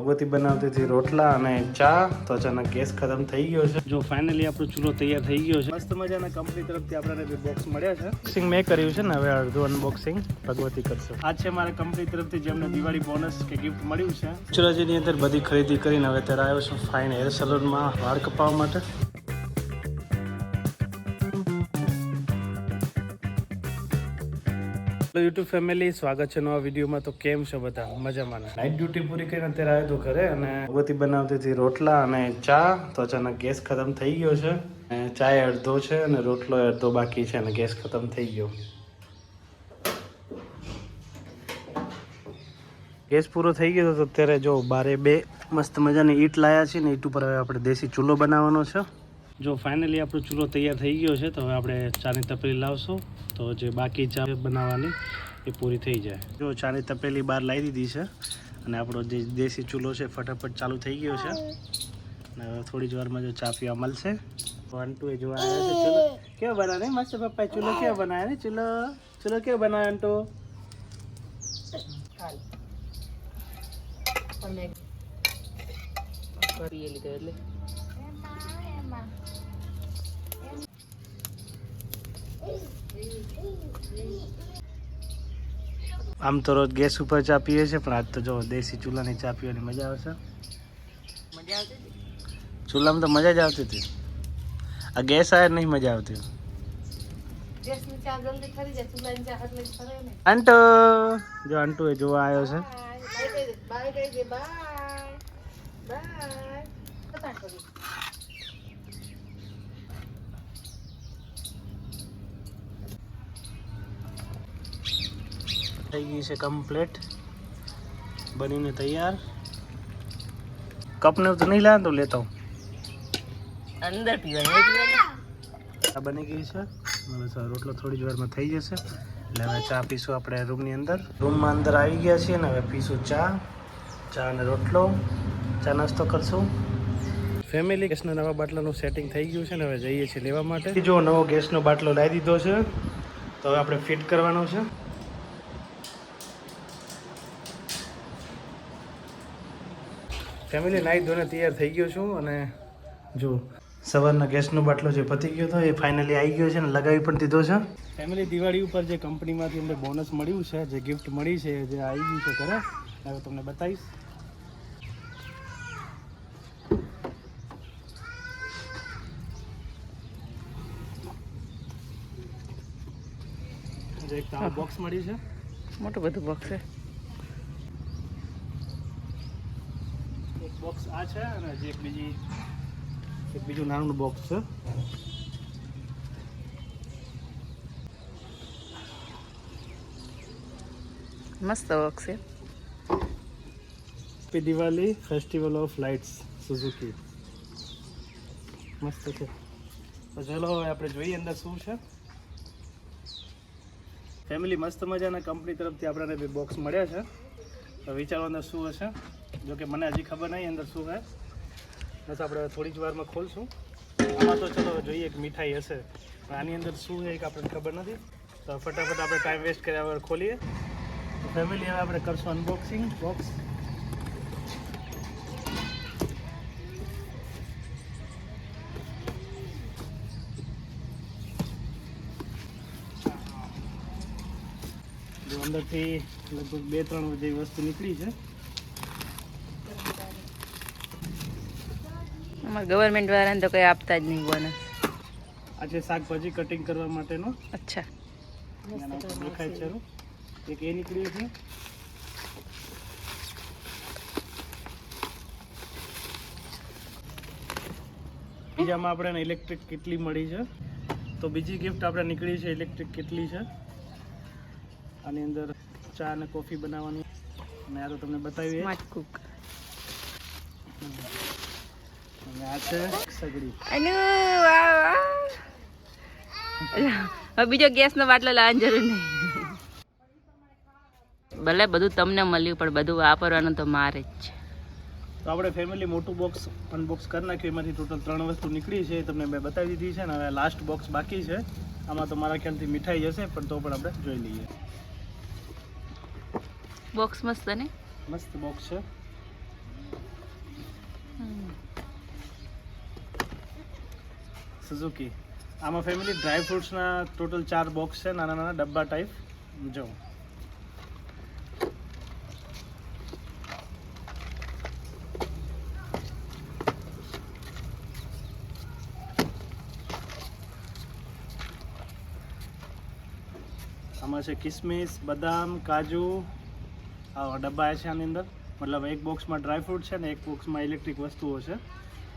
ભગવતી બનાવતી હતી રોટલા અને ચા તો અચાનક ગેસ ખતમ થઈ ગયો છે. જો ફાઇનલી આપણો ચૂલો તૈયાર થઈ ગયો છે. મસ્ત મજાના કંપની તરફથી આપણને બે બોક્સ મળ્યા છે. બોક્સિંગ મેં કર્યું છે ને હવે અડધું અનબોક્સિંગ ભગવતી કરશે. આ છે મારા કંપની તરફથી જેમને દિવાળી બોનસ કે ગિફ્ટ મળ્યું છે. ચુરાજીની અંદર બધી ખરીદી કરીને હવે ત્યારે આવ્યો છું ફાઇન હેર સલૂનમાં વાળ કપાવવા માટે. હેલો યુટ્યુબ ફેમિલી સ્વાગત છે નવા વિડીયોમાં. તો કેમ છો બધા? મજામાં? નાઇટ ડ્યુટી પૂરી કરીને અત્યારે આવ્યો તો ઘરે અને ભગવતી બનાવતી હતી રોટલા અને ચા. તો અચાનક ગેસ ખતમ થઈ ગયો છે અને ચાય અડધો છે અને રોટલો અડધો બાકી છે અને ગેસ ખતમ થઈ ગયો. ગેસ પૂરો થઈ ગયો તો અત્યારે જો બારે બે મસ્ત મજાની ઈટ લાયા છે ને ઈટ ઉપર હવે આપણે દેશી ચૂલો બનાવવાનો છે. જો ફાઇનલી આપણો ચૂલો તૈયાર થઈ ગયો છે તો હવે આપણે ચાની તપેલી લાવશું. તો જે બાકી ચા બનાવવાની એ પૂરી થઈ જાય. જો ચાની તપેલી બહાર લાવી દીધી છે અને આપણો જે દેશી ચૂલો છે ફટાફટ ચાલુ થઈ ગયો છે. અને હવે થોડી જ વારમાં જો ચા પીવા મળશે. વન ટુ એ જોવા આવ્યા છે ચૂલો. કેવો બનાવે? મસ્ત પપ્પા ચૂલો કેવો બનાવે ને? ચૂલો ચૂલો કેવો બનાવે અંટો આમ તો રોજ ગેસ ઉપર ચા પીએ છે પણ આજ તો જો દેશી ચૂલાની ચા પીવાની મજા આવશે ચૂલામાં તો મજા જ આવતી હતી. આ ગેસ આવે નહીં મજા આવતી. અંટો જો અંટુ એ જોવા આવ્યો છે. થઈ ગઈ છે કમ્પ્લીટ બનીને તૈયાર. કપને તો નહીં લાવે તો લેતો. અંદર આ બની ગઈ છે. હવે સર રોટલો થોડી જ વારમાં થઈ જશે. એટલે હવે ચા પીશું આપણે રૂમની અંદર. રૂમમાં અંદર આવી ગયા છીએ ને હવે પીશું ચા. ચા અને રોટલો. ચા નાસ્તો કરશું. ફેમિલી ગેસના નવા બાટલાનું સેટિંગ થઈ ગયું છે ને હવે જઈએ છીએ લેવા માટે. જો નવો ગેસનો બાટલો લાવી દીધો છે તો હવે આપણે ફિટ કરવાનો છે. ફેમિલી નાઈ ધોને તૈયાર થઈ ગયો છું અને જો સવારના ગેસનો બાટલો જે પતી ગયો હતો એ ફાઇનલી આવી ગયો છે ને લગાવી પણ દીધો છે. ફેમિલી દિવાળી ઉપર જે કંપનીમાંથી અમને બોનસ મળ્યું છે જે ગિફ્ટ મળી છે જે આવી ગયું છે ઘરે હવે તમને બતાવીશ. જે એક બોક્સ મળ્યું છે. મોટું બધું બોક્સ છે. બોક્સ આ છે અને જે એક બીજી એક બીજું નાનું બોક્સ છે. મસ્ત બોક્સ છે. Happy Diwali festival of lights Suzuki મસ્ત છે. તો ચાલો હવે આપણે જોઈએ અંદર શું છે. ફેમિલી મસ્ત મજાના કંપની તરફથી આપણને બે બોક્સ મળ્યા છે. તો વિચારો અંદર શું હશે. જો કે મને હજી ખબર નહીં અંદર શું છે બસ આપણે થોડી જ વારમાં ખોલશું. આમાં તો ચલો જોઈએ એક મીઠાઈ હશે. પણ આની અંદર શું છે એક આપણને ખબર નથી. તો ફટાફટ આપણે ટાઈમ વેસ્ટ કર્યા વગર ખોલીએ. ફેમિલી હવે આપણે કરશું અનબોક્સિંગ બોક્સ અંદરથી લગભગ બે ત્રણ જેવી વસ્તુ નીકળી છે. અમારે ગવર્મેન્ટ વાળાને તો કંઈ આપતા જ નહીં બોનસ આજે શાકભાજી કટિંગ કરવા માટેનો અચ્છા. દેખાય છે. એક એ નીકળ્યું છે. બીજામાં આપણે ઇલેક્ટ્રિક કેટલી મળી છે? તો બીજી ગિફ્ટ આપણે નીકળી છે ઇલેક્ટ્રિક કેટલી છે? આની અંદર ચા અને કોફી બનાવવાની. અને આ તો તમને બતાવી સ્માર્ટ કુક અને આ છે સગડી અનુ વાહ વાહ હવે બીજો ગેસનો બાટલો લાવવાની જરૂર નહીં. ભલે બધું તમને મળ્યું પણ બધું વાપરવાનું તો મારે જ છે. તો આપણે ફેમિલી મોટું બોક્સ અનબોક્સ કરી નાખ્યું. એમાંથી ટોટલ ત્રણ વસ્તુ નીકળી છે તમને મેં બતાવી દીધી છે ને હવે લાસ્ટ બોક્સ બાકી છે. આમાં તો મારા ખ્યાલથી મીઠાઈ હશે પણ તો પણ આપણે જોઈ લઈએ. બોક્સ મસ્ત ને? મસ્ત બોક્સ છે. સુઝુકી આમાં ફેમિલી ડ્રાય ફ્રૂટ્સના ટોટલ ચાર બોક્સ છે, નાના નાના ડબ્બા ટાઈપ જો. આમાં છે કિસમિસ, બદામ, કાજુ. આ ડબ્બા છે આની અંદર. મતલબ એક બોક્સમાં ડ્રાયફ્રૂટ છે ને એક બોક્સમાં ઇલેક્ટ્રિક વસ્તુઓ છે.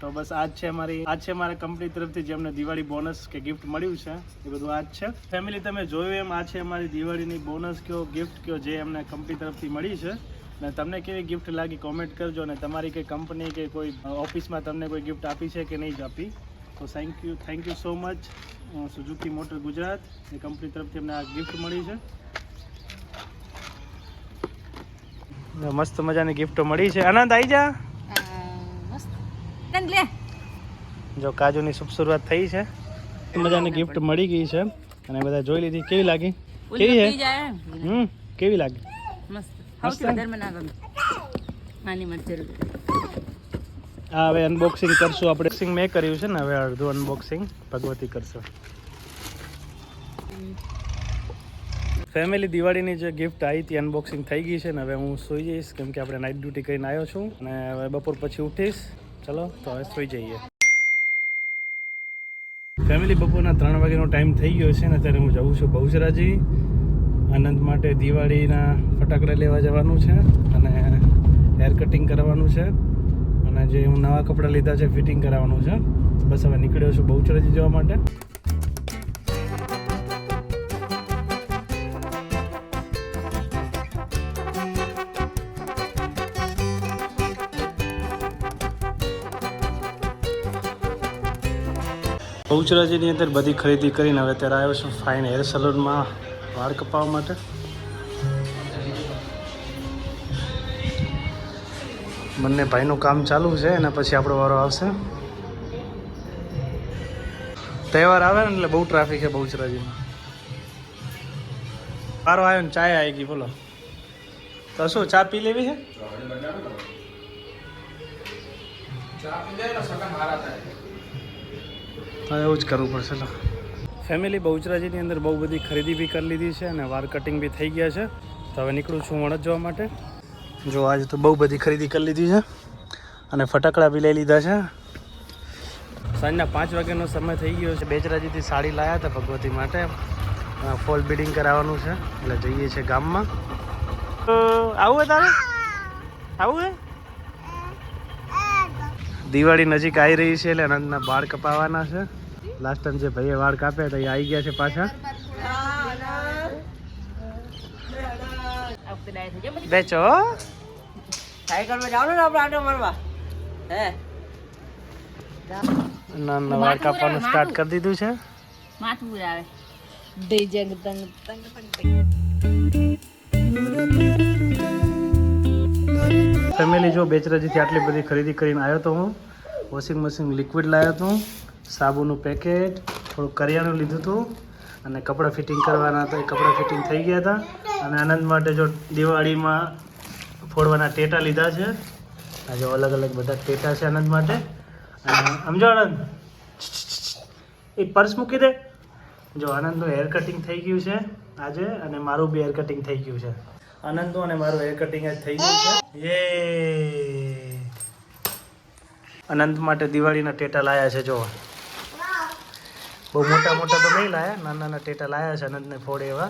તો બસ આજ છે અમારી આજ છે મારા કંપની તરફથી જે અમને દિવાળી બોનસ કે ગિફ્ટ મળ્યું છે. એ બધું આજ છે. ફેમિલી તમે જોયું એમ, આ છે અમારી દિવાળીની બોનસ કયો ગિફ્ટ કયો જે અમને કંપની તરફથી મળી છે. અને તમને કેવી ગિફ્ટ લાગી કોમેન્ટ કરજો અને તમારી કંઈ કંપની કે કોઈ ઓફિસમાં તમને કોઈ ગિફ્ટ આપી છે કે નહીં જ આપી. તો thank you thank you so much Suzuki motor Gujarat. A company તરફથી અમને આ ગિફ્ટ મળી છે. મસ્ત મજાની ગિફ્ટો મળી છે. આનંદ આવી જા. જો કાજુની શુભ શરૂઆત થઈ છે. મજાની ગિફ્ટ મળી ગઈ છે. અને બધા જોઈ લીધી. કેવી લાગી? કેવી છે હમ કેવી લાગી? મસ્ત? સૌથી વધારે મને આ માની મત જરૂર આ હવે અનબોક્સિંગ કરશું આપણે. સિંગ મેં કર્યું છે ને હવે અડધું અનબોક્સિંગ ભગવતી કરશે. ફેમિલી દિવાળીની જે ગિફ્ટ આવી હતી અનબોક્સિંગ થઈ ગઈ છે ને હવે હું સૂઈ જઈશ કેમ કે આપણે નાઇટ ડ્યુટી કરીને આવ્યો છું. અને હવે બપોર પછી ઉઠીશ. ચલો, તો હવે સુઈ જઈએ. ફેમિલી બપોરના ત્રણ વાગ્યાનો ટાઈમ થઈ ગયો છે ને અત્યારે હું જાઉં છું બહુજરાજી આનંદ માટે દિવાળીના ફટાકડા લેવા જવાનું છે અને હેર કટિંગ કરવાનું છે. અને જે હું નવા કપડાં લીધા છે ફિટિંગ કરાવવાનું છે. બસ હવે નીકળ્યો છું બહુચરાજી જવા માટે. બહુચરાજીની અંદર બધી ખરીદી કરીને હવે ત્યારે આવ્યો છું ફાઇન હેર સલૂનમાં વાળ કપાવવા માટે. બંને ભાઈનું કામ ચાલુ છે અને પછી આપણો વારો આવશે. તહેવાર આવે ને એટલે બહુ ટ્રાફિક છે બહુચરાજીમાં. વારો આવ્યો ને ચાય આવી ગઈ, બોલો. તો શું, ચા પી લેવી છે? હા એવું જ કરવું પડશે તો ફેમિલી બહુચરાજીની અંદર બહુ બધી ખરીદી બી કરી લીધી છે અને વાર કટિંગ બી થઈ ગયા છે. તો હવે નીકળું છું વણજ જોવા માટે. જો આજે તો બહુ બધી ખરીદી કરી લીધી છે અને ફટાકડા બી લઈ લીધા છે. સાંજના પાંચ વાગ્યાનો સમય થઈ ગયો છે. બેચરાજીથી સાડી લાવ્યા હતા ભગવતી માટે. ફોલ બિડિંગ કરાવવાનું છે. એટલે જઈએ છીએ ગામમાં. તો આવું હે તારે? આવું હે? દિવાળી નજીક આવી રહી છે એટલે અનંતના વાળ કપાવવાના છે. લાસ્ટ ટાઈમ જે ભાઈએ વાળ કાપ્યા હતા એ આવી ગયા છે પાછા. બેચો સાયકલમાં જવાનું ને આપણે આટો મારવા. હે? નાના વાળ કાપવાનું સ્ટાર્ટ કરી દીધું છે. માથું આવે ફેમિલી જો બેચરાજીથી આટલી બધી ખરીદી કરીને આવ્યો તો હું વોશિંગ મશીન લિક્વિડ લાવ્યો હતો, સાબુનું પેકેટ થોડું કરિયાણું લીધું હતું, અને કપડાં ફિટિંગ કરવાના હતા, એ કપડાં ફિટિંગ થઈ ગયા હતા. અને આનંદ માટે જો દિવાળીમાં ફોડવાના ટેટા લીધા છે, આજે અલગ અલગ બધા ટેટા છે આનંદ માટે. સમજો આનંદ? એ પર્સ મૂકી દે. જો આનંદનું હેર કટિંગ થઈ ગયું છે આજે, અને મારું બી હેર કટિંગ થઈ ગયું છે. આનંદનું અને મારું હેર કટિંગ જ થઈ ગયું છે. યે અનંત માટે દિવાળીના ટેટા લાયા છે જો બહુ મોટા મોટા તો નહીં લાયા, નાના નાના ટેટા લાયા છે અનંતને ફોડે એવા.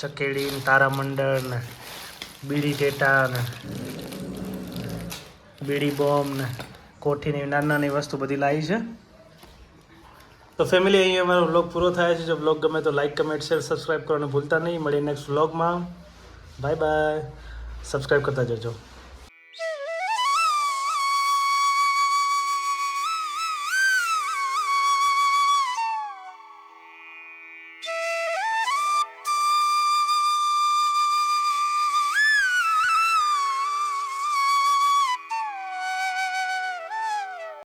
ચકેડી ને તારામંડળ ને બીડી ટેટા ને બીડી બોમ્બ ને કોઠીની નાની નાની વસ્તુ બધી લાવી છે. તો ફેમિલી અહીંયા અમારો બ્લોગ પૂરો થાય છે. જો બ્લોગ ગમે તો લાઇક કમેન્ટ શેર સબસ્ક્રાઈબ કરવાનું ભૂલતા નહીં. મળીએ નેક્સ્ટ વ્લોગમાં બાય બાય. સબસ્ક્રાઈબ કરતા જજો.